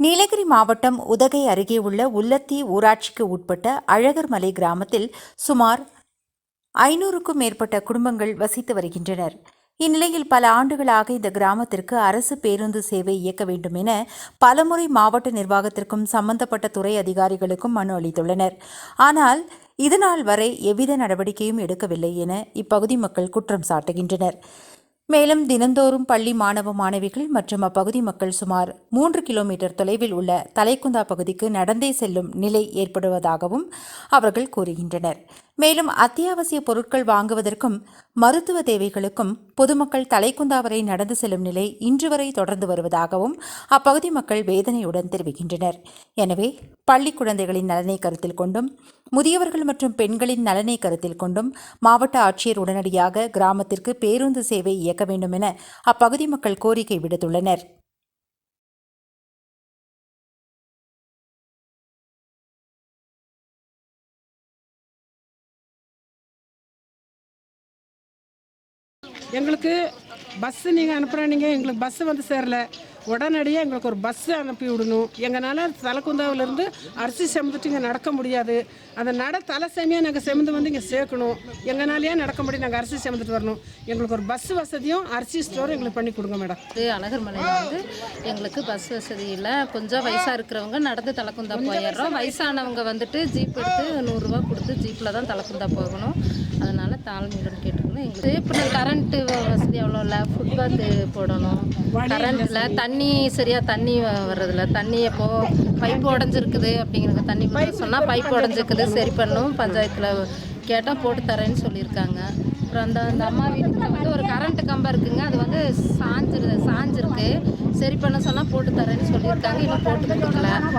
நீலகிரி மாவட்டம் உதகை அருகே உள்ள உள்ளத்தி ஊராட்சிக்கு உட்பட்ட அழகர்மலை கிராமத்தில் சுமார் ஐநூறுக்கும் மேற்பட்ட குடும்பங்கள் வசித்து வருகின்றனர். இந்நிலையில் பல ஆண்டுகளாக இந்த கிராமத்திற்கு அரசு பேருந்து சேவை இயக்க வேண்டும் என பலமுறை மாவட்ட நிர்வாகத்திற்கும் சம்பந்தப்பட்ட துறை அதிகாரிகளுக்கும் மனு அளித்துள்ளனர். ஆனால் இதுநாள் வரை எவ்வித நடவடிக்கையும் எடுக்கவில்லை என இப்பகுதி மக்கள் குற்றம் சாட்டுகின்றனர். மேலும் தினந்தோறும் பள்ளி மாணவ மாணவிகள் மற்றும் அப்பகுதி மக்கள் சுமார் மூன்று கிலோமீட்டர் தொலைவில் உள்ள தலைக்குந்தா பகுதிக்கு நடந்தே செல்லும் நிலை ஏற்படுவதாகவும் அவர்கள் கூறுகின்றனர். மேலும் அத்தியாவசிய பொருட்கள் வாங்குவதற்கும் மருத்துவ தேவைகளுக்கும் பொதுமக்கள் தலைக்குந்தாவரை நடந்து செல்லும் நிலை இன்று வரை தொடர்ந்து வருவதாகவும் அப்பகுதி மக்கள் வேதனையுடன் தெரிவிக்கின்றனர். எனவே பள்ளி குழந்தைகளின் நலனை கருத்தில் கொண்டும் முதியவர்கள் மற்றும் பெண்களின் நலனை கருத்தில் கொண்டும் மாவட்ட ஆட்சியர் உடனடியாக கிராமத்திற்கு பேருந்து சேவை இயக்க வேண்டும் என அப்பகுதி மக்கள் கோரிக்கை விடுத்துள்ளனர். எங்களுக்கு பஸ்ஸு நீங்கள் அனுப்புகிறீங்க எங்களுக்கு பஸ்ஸு வந்து சேரல. உடனடியாக எங்களுக்கு ஒரு பஸ்ஸு அனுப்பி விடணும். எங்களால் தலைக்குந்தாவிலேருந்து அரிசி செமந்துட்டு இங்கே நடக்க முடியாது. அந்த நட தலை செமையாக நாங்கள் செமந்து வந்து இங்கே சேர்க்கணும். எங்களாலேயே நடக்க முடியும் நாங்கள் அரிசி செமந்துட்டு வரணும். எங்களுக்கு ஒரு பஸ் வசதியும் அரிசி ஸ்டோரும் எங்களுக்கு பண்ணி கொடுங்க மேடம் இது அழகர் மலையில் வந்து எங்களுக்கு பஸ் வசதி இல்லை. கொஞ்சம் வயசாக இருக்கிறவங்க நடந்து தலக்குந்தா போயிடுறோம். வயசானவங்க வந்துட்டு ஜீப் எடுத்து நூறுரூவா கொடுத்து ஜீப்பில் தான் தலக்குந்தா போகணும். அதனால் தாழ்மையுடன் கேட்டுக்கணும். எங்களுக்கு இப்போ கரண்ட்டு வசதி அவ்வளோ ஃபுட்பாத்து போடணும். கரண்ட்டில் தண்ணி சரியாக தண்ணி வ- வர்றதில்ல. தண்ணி எப்போ பைப் உடஞ்சிருக்குது அப்படிங்கிறது தண்ணி சொன்னால் பைப் உடஞ்சிருக்குது. சரி பண்ணும். பஞ்சாயத்தில் கேட்டால் போட்டு தரேன்னு சொல்லியிருக்காங்க. அப்புறம் அந்த அந்த அம்மா வீட்டுக்கு வந்து ஒரு கரண்ட் கம்பம் இருக்குங்க. அது வந்து சாஞ்சிரு சாஞ்சிருக்கு. சரி பண்ண சொன்னால் போட்டு தரேன்னு சொல்லியிருக்காங்க. இன்னும் போட்டு கொடுக்கல.